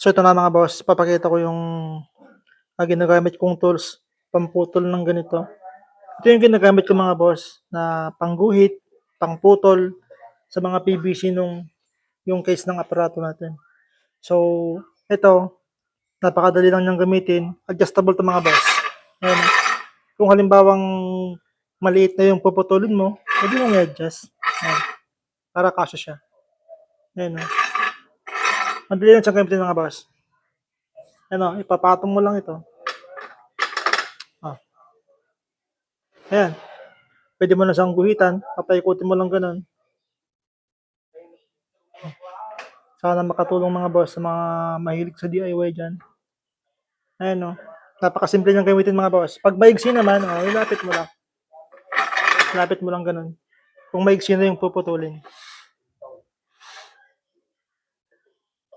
So ito na mga boss, papakita ko yung ah, ginagamit kong tools pamputol ng ganito. Ito yung ginagamit ko mga boss na pangguhit, pangputol sa mga PVC nung yung case ng aparato natin. So ito, napakadali lang niyang gamitin. Adjustable to mga boss. Ayan. Kung halimbawang maliit na yung puputulin mo, pwede mo i-adjust. Ayan. Para kasya siya. Ayan. oh. Madali lang siyang gamitin mga boss. Ano, ipapatong mo lang ito. Ah. Ayan. Pwede mo na siyang guhitan. Papaikutin mo lang ganun. Sana makatulong mga boss sa mga mahilig sa DIY dyan. Ayan o. Napakasimple niyang gamitin mga boss. Pag maigsi naman, oh, ilapit mo lang. Lapit mo lang ganun. Kung maigsi na yung puputulin.